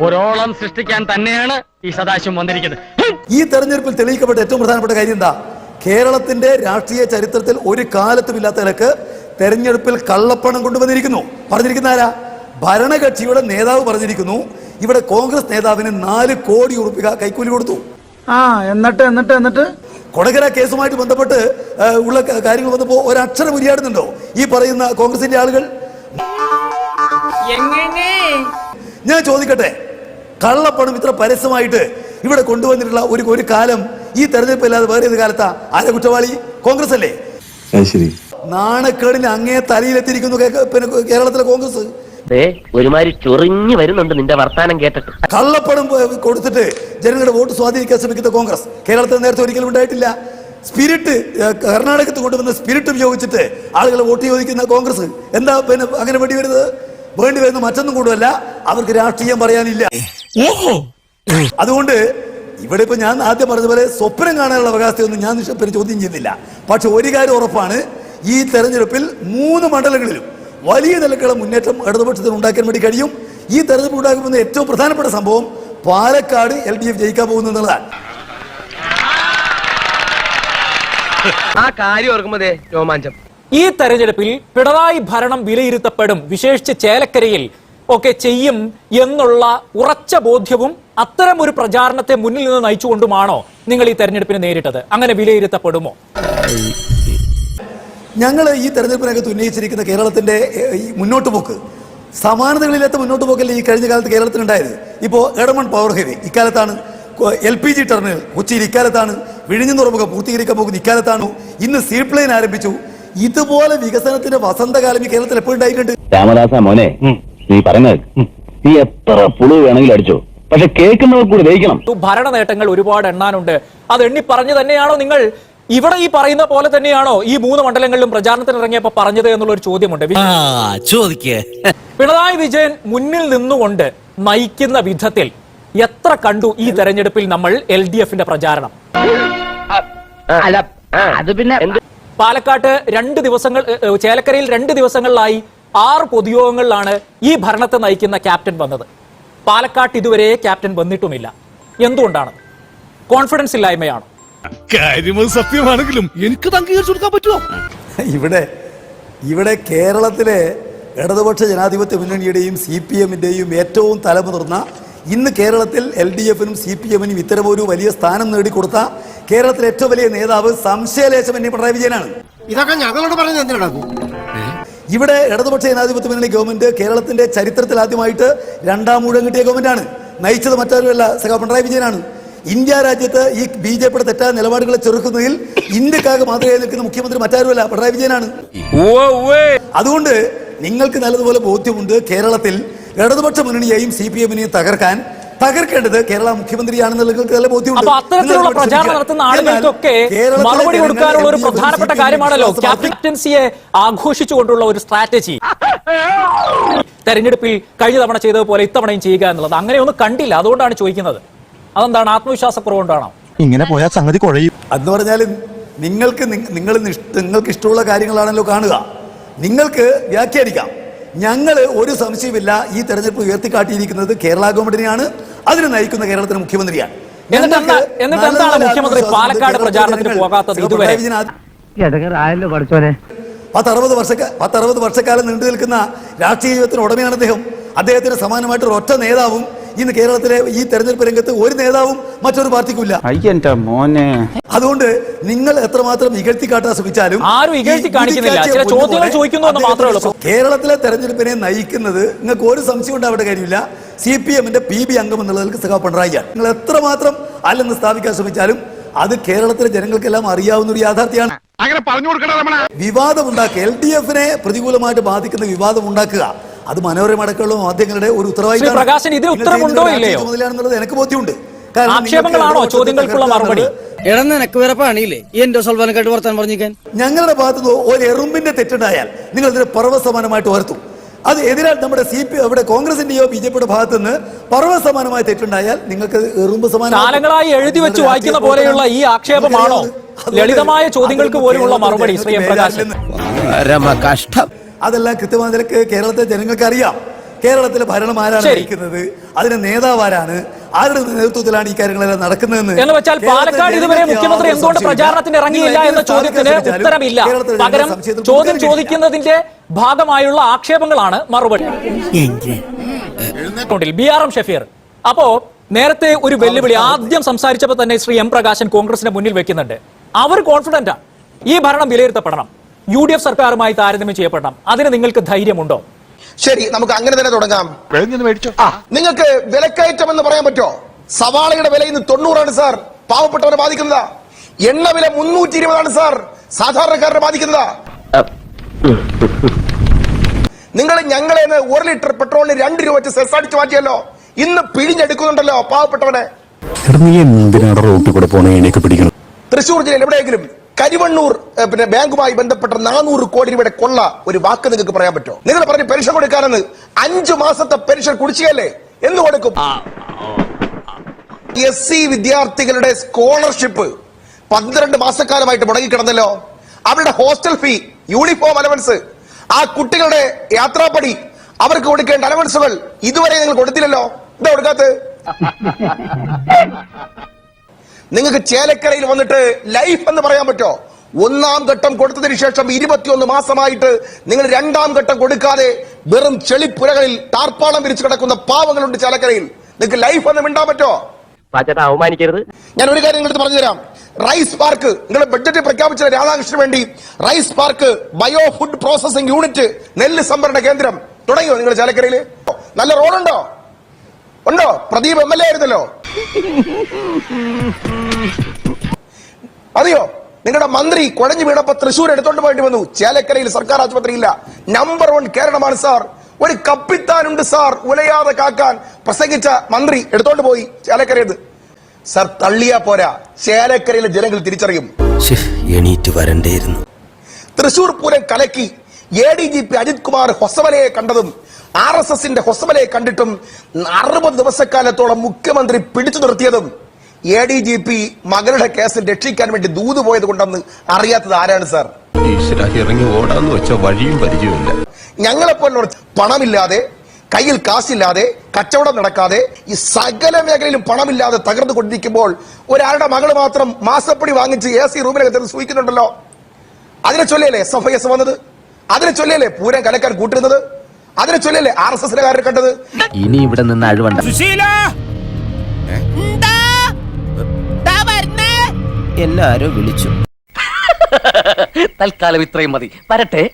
ഒരോളം സൃഷ്ടിക്കാൻ തന്നെയാണ് ഈ സദാശിവം വന്നിരിക്കുന്നത്. ഈ തെരഞ്ഞെടുപ്പിൽ തെളിയിക്കപ്പെട്ട ഏറ്റവും പ്രധാനപ്പെട്ട കാര്യം എന്താ? കേരളത്തിന്റെ രാഷ്ട്രീയ ചരിത്രത്തിൽ ഒരു കാലത്തും ഇല്ലാത്ത നിലയ്ക്ക് തെരഞ്ഞെടുപ്പിൽ കള്ളപ്പണം കൊണ്ടുവന്നിരിക്കുന്നു. പറഞ്ഞിരിക്കുന്ന ആരാ? ഭരണകക്ഷിയുടെ നേതാവ് പറഞ്ഞിരിക്കുന്നു. ഇവിടെ കോൺഗ്രസ് നേതാവിന് നാല് കോടി ഉറുപ്പിക കൈക്കൂലി കൊടുത്തു. ആ എന്നിട്ട് എന്നിട്ട് എന്നിട്ട്? കൊടകര കേസുമായിട്ട് ബന്ധപ്പെട്ട് ഉള്ള കാര്യങ്ങൾ വന്നപ്പോ ഒരക്ഷരം ഉരിയാടുന്നുണ്ടോ? ഈ പറയുന്ന കോൺഗ്രസിന്റെ ആളുകൾ? ഞാൻ ചോദിക്കട്ടെ കള്ളപ്പണം ഇത്ര പരസ്യമായിട്ട് ഇവിടെ കൊണ്ടുവന്നിട്ടുള്ള ഒരു ഒരു കാലം ഈ തെരഞ്ഞെടുപ്പ് ഇല്ലാതെ വേറെ ഏത് കാലത്താ? ആരെ കുറ്റവാളി? കോൺഗ്രസ് അല്ലേ? ശരി. നാണക്കേടിന് അങ്ങേ തലയിലെത്തിയിരിക്കുന്നു പിന്നെ കേരളത്തിലെ കോൺഗ്രസ്. ഒരുമാതിരി ചൊറിഞ്ഞു വരുന്നുണ്ട് നിന്റെ വർത്താനം കേട്ടിട്ട്. കള്ളപ്പണം കൊടുത്തിട്ട് ജനങ്ങളുടെ വോട്ട് സ്വാധീനിക്കാൻ ശ്രമിക്കുന്ന കോൺഗ്രസ്. കേരളത്തിൽ നേരത്തെ ഒരിക്കലും ഉണ്ടായിട്ടില്ല. സ്പിരിറ്റ് കർണാടകത്ത് കർണാടകത്തിൽ കൊണ്ടുവന്ന സ്പിരിറ്റ് ഉപയോഗിച്ചിട്ട് ആളുകൾ വോട്ട് ചോദിക്കുന്ന കോൺഗ്രസ്. എന്താ പിന്നെ അങ്ങനെ വേണ്ടി വരുന്നത്? വേണ്ടി വരുന്ന മറ്റൊന്നും കൂടുതലല്ല. അവർക്ക് രാഷ്ട്രീയം പറയാനില്ല. അതുകൊണ്ട് ഇവിടെ ഇപ്പൊ ഞാൻ ആദ്യം പറഞ്ഞതുപോലെ സ്വപ്നം കാണാനുള്ള അവകാശത്തെയൊന്നും ഞാൻ നിഷ- ചോദ്യം ചെയ്യുന്നില്ല. പക്ഷെ ഒരു കാര്യം ഉറപ്പാണ്. ഈ തെരഞ്ഞെടുപ്പിൽ മൂന്ന് മണ്ഡലങ്ങളിലും വലിയ നിലക്കുള്ള മുന്നേറ്റം ഇടതുപക്ഷത്തിന് ഉണ്ടാക്കാൻ വേണ്ടി കഴിയും. ഈ തെരഞ്ഞെടുപ്പ് ഉണ്ടാകുന്ന ഏറ്റവും പ്രധാനപ്പെട്ട സംഭവം പാലക്കാട് എൽ ഡി എഫ് ജയിക്കാൻ പോകുന്നു എന്നുള്ളതാണ്. ആ കാര്യം ഓർക്കുമ്പോഴേ രോമാഞ്ചം. ഈ തെരഞ്ഞെടുപ്പിൽ പിണറായി ഭരണം വിലയിരുത്തപ്പെടും വിശേഷിച്ച് ചേലക്കരയിൽ ഒക്കെ ചെയ്യും എന്നുള്ള ഉറച്ച ബോധ്യവും അത്തരം ഒരു പ്രചാരണത്തെ മുന്നിൽ നിന്ന് നയിച്ചുകൊണ്ടുമാണോ നിങ്ങൾ ഈ തെരഞ്ഞെടുപ്പിനെ നേരിട്ടത്? അങ്ങനെ വിലയിരുത്തപ്പെടുമോ? ഞങ്ങൾ ഈ തെരഞ്ഞെടുപ്പിനകത്ത് ഉന്നയിച്ചിരിക്കുന്ന കേരളത്തിന്റെ മുന്നോട്ട് പോക്ക് സമാനതകളില്ലാത്ത മുന്നോട്ട് പോക്കല്ലേ ഈ കഴിഞ്ഞ കാലത്ത് കേരളത്തിനുണ്ടായത്? ഇപ്പോൾ എടമൺ പവർ ഹൈവേ ഇക്കാലത്താണ് എൽ പി ജി ടെർമിനൽ കൊച്ചിയിൽ ഇക്കാലത്താണ് വിഴിഞ്ഞു തുറമുഖം പൂർത്തീകരിക്കാൻ പോകുന്ന ഇക്കാലത്താണ് ഇന്ന് സീപ്ലെയിൻ ആരംഭിച്ചു. ഇതുപോലെ വികസനത്തിന്റെ വസന്തകാലം ഈ കേരളത്തിൽ എപ്പോഴും ഉണ്ടായിട്ടുണ്ട്. രാമദാസ മോനെ നീ പറഞ്ഞത് നീ എത്ര പുളു വേണമെങ്കിലും അടിച്ചോ. പക്ഷെ കേൾക്കുന്നവർ കൂടി ദഹിക്കണം. ഭരണ നേട്ടങ്ങൾ ഒരുപാട് എണ്ണാനുണ്ട്. അത് എണ്ണി പറഞ്ഞു തന്നെയാണോ നിങ്ങൾ? ഇവിടെ ഈ പറയുന്ന പോലെ തന്നെയാണോ ഈ മൂന്ന് മണ്ഡലങ്ങളിലും പ്രചാരണത്തിന് ഇറങ്ങിയപ്പോ പറഞ്ഞത് എന്നുള്ള ഒരു ചോദ്യമുണ്ട് ചോദിക്കേ. പിണറായി വിജയൻ മുന്നിൽ നിന്നുകൊണ്ട് നയിക്കുന്ന വിധത്തിൽ എത്ര കണ്ടു ഈ തെരഞ്ഞെടുപ്പിൽ നമ്മൾ എൽ ഡി എഫിന്റെ പ്രചാരണം? അത് പിന്നെ പാലക്കാട്ട് രണ്ട് ദിവസങ്ങൾ ചേലക്കരയിൽ രണ്ട് ദിവസങ്ങളിലായി ആറ് പൊതുയോഗങ്ങളിലാണ് ഈ ഭരണത്തെ നയിക്കുന്ന ക്യാപ്റ്റൻ വന്നത്. പാലക്കാട്ട് ഇതുവരെ ക്യാപ്റ്റൻ വന്നിട്ടുമില്ല. എന്തുകൊണ്ടാണ്? കോൺഫിഡൻസ് ഇല്ലായ്മയാണ്. കാര്യമത് സത്യമാണെങ്കിലും എനിക്ക് അംഗീകരിച്ചു കൊടുക്കാൻ പറ്റുമോ? ഇവിടെ ഇവിടെ കേരളത്തിലെ ഇടതുപക്ഷ ജനാധിപത്യ മുന്നണിയുടെയും സി പി എമ്മിന്റെയും ഏറ്റവും തലമുതിർന്ന ഇന്ന് കേരളത്തിൽ എൽ ഡി എഫിനും സി പി എമ്മിനും ഇത്തരമൊരു വലിയ സ്ഥാനം നേടിക്കൊടുത്ത കേരളത്തിലെ ഏറ്റവും വലിയ നേതാവ് സംശയലേശം എന്നെ പിണറായി വിജയനാണ്. ഇതൊക്കെ ഞങ്ങളോട് പറഞ്ഞു എന്തിനാണ് ഇവിടെ ഇടതുപക്ഷ ജനാധിപത്യ മുന്നണി ഗവൺമെന്റ് കേരളത്തിന്റെ ചരിത്രത്തിൽ ആദ്യമായിട്ട് രണ്ടാം മൂഴം കിട്ടിയ ഗവൺമെന്റാണ്. നയിച്ചത് മറ്റാരുമല്ല സഖാ പിണറായി വിജയനാണ്. ഇന്ത്യ രാജ്യത്ത് ഈ ബി ജെ പിയുടെ തെറ്റായ നിലപാടുകളെ ചെറുക്കുന്നതിൽ ഇന്ത്യക്കാകെ മാതൃകയായി നിൽക്കുന്ന മുഖ്യമന്ത്രി മറ്റാരുമല്ല പിണറായി വിജയനാണ്. അതുകൊണ്ട് നിങ്ങൾക്ക് നല്ലതുപോലെ ബോധ്യമുണ്ട് കേരളത്തിൽ ഇടതുപക്ഷ മുന്നണിയെയും സി പി എമ്മിനെയും തകർക്കാൻ തകർക്കേണ്ടത് കേരള മുഖ്യമന്ത്രിയാണെന്നുള്ള നല്ല ബോധ്യമുണ്ട്. അത്തരത്തിലുള്ള പ്രചാരണം നടത്തുന്ന ആളുകൾക്കൊക്കെ മറുപടി കൊടുക്കാനുള്ള ഒരു പ്രധാനപ്പെട്ട കാര്യമാണല്ലോ. ക്യാപ്റ്റൻസിയെ ആഘോഷിച്ചുകൊണ്ടുള്ള ഒരു സ്ട്രാറ്റജി. തെരഞ്ഞെടുപ്പിൽ കഴിഞ്ഞ തവണ ചെയ്തതുപോലെ ഇത്തവണയും ചെയ്യുക എന്നുള്ളത്. അങ്ങനെയൊന്നും കണ്ടില്ല. അതുകൊണ്ടാണ് ചോദിക്കുന്നത്. അതെന്താണ്? ആത്മവിശ്വാസക്കുറവുകൊണ്ടാണോ ഇങ്ങനെ പോയാൽ സംഗതി കുഴയും. എന്ന് പറഞ്ഞാൽ നിങ്ങൾക്ക് നിങ്ങൾ നിങ്ങൾക്ക് ഇഷ്ടമുള്ള കാര്യങ്ങളാണല്ലോ കാണുക. നിങ്ങൾക്ക് വ്യാഖ്യാനിക്കാം. ഞങ്ങൾ ഒരു സംശയമില്ല ഈ തെരഞ്ഞെടുപ്പ് ഉയർത്തിക്കാട്ടിയിരിക്കുന്നത് കേരള ഗവൺമെന്റിനെയാണ്. അതിന് നയിക്കുന്ന കേരളത്തിന് മുഖ്യമന്ത്രിയാണ്. എന്നിട്ട് എന്താ- ഞങ്ങൾക്ക് എന്നിട്ട് എന്താണ് മുഖ്യമന്ത്രി പാലക്കാട് പ്രചാരണത്തിന് പോകാത്തത് ഇതുവരെ? പത്തറുപത് വർഷ പത്തറുപത് വർഷക്കാലം നീണ്ടു നിൽക്കുന്ന രാഷ്ട്രീയ ജീവിതത്തിന് ഉടമയാണ് അദ്ദേഹം. അദ്ദേഹത്തിന് സമാനമായിട്ട് ഒരൊറ്റ നേതാവും ഇന്ന് കേരളത്തിലെ ഈ തെരഞ്ഞെടുപ്പ് രംഗത്ത് ഒരു നേതാവും മറ്റൊരു പാർട്ടിക്കുമില്ല. മോനെ. അതുകൊണ്ട് നിങ്ങൾ എത്രമാത്രം ഇകഴ്ത്തി കാട്ടാൻ ശ്രമിച്ചാലും ആരും ഇകഴ്ത്തി കാണിക്കുന്നില്ല. ചില ചോദ്യങ്ങൾ ചോദിക്കുന്നു എന്ന് മാത്രമേ ഉള്ളൂ. കേരളത്തിലെ തെരഞ്ഞെടുപ്പിനെ നയിക്കുന്നത് നിങ്ങൾക്ക് ഒരു സംശയം ഉണ്ടാവേണ്ട കാര്യമില്ല. സി പി എമ്മിന്റെ പി ബി അംഗം എന്നുള്ളതിൽ സഖാ പിണറായിയാണ് നിങ്ങൾ എത്രമാത്രം അല്ലെന്ന് സ്ഥാപിക്കാൻ ശ്രമിച്ചാലും അത് കേരളത്തിലെ ജനങ്ങൾക്കെല്ലാം അറിയാവുന്ന ഒരു യാഥാർത്ഥ്യമാണ്. അങ്ങനെ പറഞ്ഞു കൊടുക്കണം വിവാദമുണ്ടാക്കുക വിവാദം ഉണ്ടാക്കുക എൽ ഡി എഫിനെ പ്രതികൂലമായിട്ട് ബാധിക്കുന്ന വിവാദം ഉണ്ടാക്കുക അത് മനോരമ അടക്കമുള്ള മാധ്യമങ്ങളുടെ ഒരു? ചുമതലയാണെന്നുള്ളത് എനിക്ക് ബോധ്യമുണ്ട്. ഞങ്ങളുടെ ഭാഗത്ത് ഒരു എറുമ്പിന്റെ തെറ്റുണ്ടായാൽ നിങ്ങൾ ഇതിന് പർവസമാനമായിട്ട് ഓർത്തു അത് എതിരാൽ നമ്മുടെ സി പി അവിടെ കോൺഗ്രസിന്റെയോ ബി ജെ പിയുടെ ഭാഗത്ത് നിന്ന് പർവസമാനമായ തെറ്റുണ്ടായാൽ നിങ്ങൾക്ക് എറുമ്പ് സമാനം കാലങ്ങളായി എഴുതി വെച്ച് വായിക്കുന്ന പോലെയുള്ള ഈ ആക്ഷേപമാണോ? ലളിതമായ ചോദ്യങ്ങൾക്ക് പോലുമുള്ള മറുപടി കഷ്ടം അതെല്ലാം കൃത്യമായ നിലയ്ക്ക് കേരളത്തെ ജനങ്ങൾക്ക് അറിയാം കേരളത്തിലെ ഭരണം ആരാണ് ശരി. നയിക്കുന്നത് അതിന്റെ നേതാവ് ആരാണ്? ആരുടെ നേതൃത്വത്തിലാണ് ഈ കാര്യങ്ങളെല്ലാം നടക്കുന്നതെന്ന്? എന്ന് വെച്ചാൽ പാലക്കാട് ഇതുവരെ മുഖ്യമന്ത്രി എന്തുകൊണ്ട് പ്രചാരണത്തിന് ഇറങ്ങിയില്ല എന്ന ചോദ്യത്തിന് ഉത്തരമില്ല. പകരം ചോദ്യം ചോദിക്കുന്നതിന്റെ ഭാഗമായുള്ള ആക്ഷേപങ്ങളാണ് മറുപടി. B R M Shafeer. അപ്പോ നേരത്തെ ഒരു വെല്ലുവിളി ആദ്യം സംസാരിച്ചപ്പോൾ തന്നെ ശ്രീ എം പ്രകാശൻ കോൺഗ്രസിന്റെ മുന്നിൽ വെക്കുന്നുണ്ട്. അവർ കോൺഫിഡന്റാണ് ഈ ഭരണം വിലയിരുത്തപ്പെടണം. യു ഡി എഫ് സർക്കാരുമായി താരതമ്യം ചെയ്യപ്പെടണം. അതിന് നിങ്ങൾക്ക് ധൈര്യമുണ്ടോ? ശരി നമുക്ക് അങ്ങനെ തന്നെ തുടങ്ങാം. മേടിച്ചോ? നിങ്ങൾക്ക് വിലക്കയറ്റം എന്ന് പറയാൻ പറ്റോ സവാളയുടെ വില ഇന്ന് തൊണ്ണൂറാണ് സാർ. പാവപ്പെട്ടവരെ ബാധിക്കുന്നതാ. എണ്ണ വില മുന്നൂറ്റി ഇരുപതാണ് സാർ. സാധാരണക്കാരനെ ബാധിക്കുന്നതാ. നിങ്ങൾ ഞങ്ങളെ ഒരു ലിറ്റർ പെട്രോളിന് രണ്ട് രൂപ വെച്ച് സെസ് അടിച്ചു മാറ്റിയല്ലോ. ഇന്ന് പിഴിഞ്ഞെടുക്കുന്നുണ്ടല്ലോ പാവപ്പെട്ടവനെ. തൃശൂർ ജില്ലയിൽ എവിടെയെങ്കിലും കരിവണ്ണൂർ പിന്നെ ബാങ്കുമായി ബന്ധപ്പെട്ട നാനൂറ് കോടി രൂപയുടെ കൊള്ള ഒരു വാക്ക് നിങ്ങൾക്ക് പറയാൻ പറ്റുമോ നിങ്ങൾ പറഞ്ഞ് പെൻഷൻ കൊടുക്കാനെന്ന് അഞ്ചു മാസത്തെ പെൻഷൻ കുടിശ്ശികയല്ലേ? എന്ന് കൊടുക്കും? എസ് സി വിദ്യാർത്ഥികളുടെ സ്കോളർഷിപ്പ് പന്ത്രണ്ട് മാസക്കാലമായിട്ട് മുടങ്ങിക്കിടന്നല്ലോ. അവരുടെ ഹോസ്റ്റൽ ഫീ യൂണിഫോം അലവൻസ്. ആ കുട്ടികളുടെ യാത്രാപ്പടി അവർക്ക് കൊടുക്കേണ്ട അലവൻസുകൾ ഇതുവരെ നിങ്ങൾ കൊടുത്തില്ലല്ലോ. എന്താ കൊടുക്കാത്തത്? നിങ്ങൾക്ക് ചേലക്കരയിൽ വന്നിട്ട് ലൈഫ് എന്ന് പറയാൻ പറ്റോ ഒന്നാം ഘട്ടം കൊടുത്തതിന് ശേഷം ഇരുപത്തിയൊന്ന് മാസമായിട്ട് നിങ്ങൾ രണ്ടാം ഘട്ടം കൊടുക്കാതെ വെറും ചെളിപ്പുരകളിൽ താർപ്പാളം വിരിച്ചു കിടക്കുന്ന പാവങ്ങളുണ്ട് ചേലക്കരയിൽ. നിങ്ങൾക്ക് ലൈഫ് എന്ന് മിണ്ടാൻ പറ്റോ പാച്ചേട്ടാ അവമാനിക്കരുത്. ഞാൻ ഒരു കാര്യം നിങ്ങൾക്ക് പറഞ്ഞു തരാം റൈസ് പാർക്ക് നിങ്ങൾ ബഡ്ജറ്റ് പ്രഖ്യാപിച്ച രാധാകൃഷ്ണന് വേണ്ടി. Rice park bio food processing unit നെല്ല് സംഭരണ കേന്ദ്രം. തുടങ്ങിയോ നിങ്ങൾ ചാലക്കരയിൽ നല്ല റോഡുണ്ടോ ഉണ്ടോ? പ്രദീപ് എം എൽ എ ആയിരുന്നല്ലോ. അറിയോ? നിങ്ങളുടെ മന്ത്രി കുഴഞ്ഞു വീണപ്പോ തൃശ്ശൂർ എടുത്തോണ്ട് പോയിട്ട് വന്നു. ചേലക്കരയിൽ സർക്കാർ ആശുപത്രി ഇല്ല നമ്പർ വൺ കേരളമാണ് സാർ. ഒരു കപ്പിത്താനുണ്ട് സാർ ഉലയാതെ കാക്കാൻ. പ്രസംഗിച്ച മന്ത്രി എടുത്തോണ്ട് പോയി ചേലക്കരയത് സാർ തള്ളിയാ പോരാ. ചേലക്കരയിലെ ജനങ്ങൾ തിരിച്ചറിയും. എണീറ്റ് വരണ്ടേയിരുന്നു. തൃശൂർ പൂരം കലക്കി A D G P Ajith Kumar ഹൊസവലയെ കണ്ടതും ആർ എസ് എസിന്റെ ഹൊസവലയെ കണ്ടിട്ടും അറുപത് ദിവസക്കാലത്തോളം മുഖ്യമന്ത്രി പിടിച്ചു നിർത്തിയതും എ ഡി ജി പി മകളുടെ കേസിൽ രക്ഷിക്കാൻ വേണ്ടി ദൂത് പോയത് കൊണ്ടെന്ന് അറിയാത്തത് ആരാണ് സാർ? ഇറങ്ങി ഓടാന്ന് വെച്ച വഴിയും പരിചയമില്ല. ഞങ്ങളെപ്പോലുള്ള പണമില്ലാതെ കയ്യിൽ കാശില്ലാതെ കച്ചവടം നടക്കാതെ ഈ സകല മേഖലയിലും പണമില്ലാതെ തകർന്നു കൊണ്ടിരിക്കുമ്പോൾ ഒരാളുടെ മകൾ മാത്രം മാസപ്പടി വാങ്ങിച്ച് എ സി റൂമിനകത്ത് സൂഹിക്കുന്നുണ്ടല്ലോ അതിനെ ചൊല്ലിയല്ലേ എസ് എഫ് ഐ എസ് വന്നത്? അതിനെ ചൊല്ലിയല്ലേ പൂരം കലക്കാൻ കൂട്ടിരുന്നത്? അതിനെ ചൊല്ലിയല്ലേ ആർ എസ് എസിനെ കണ്ടത്? ഇനി ഇവിടെ നിന്ന് അഴിവണ്ട. എന്നെ ആരോ വിളിച്ചു. തൽക്കാലം ഇത്രയും മതി. വരട്ടെ.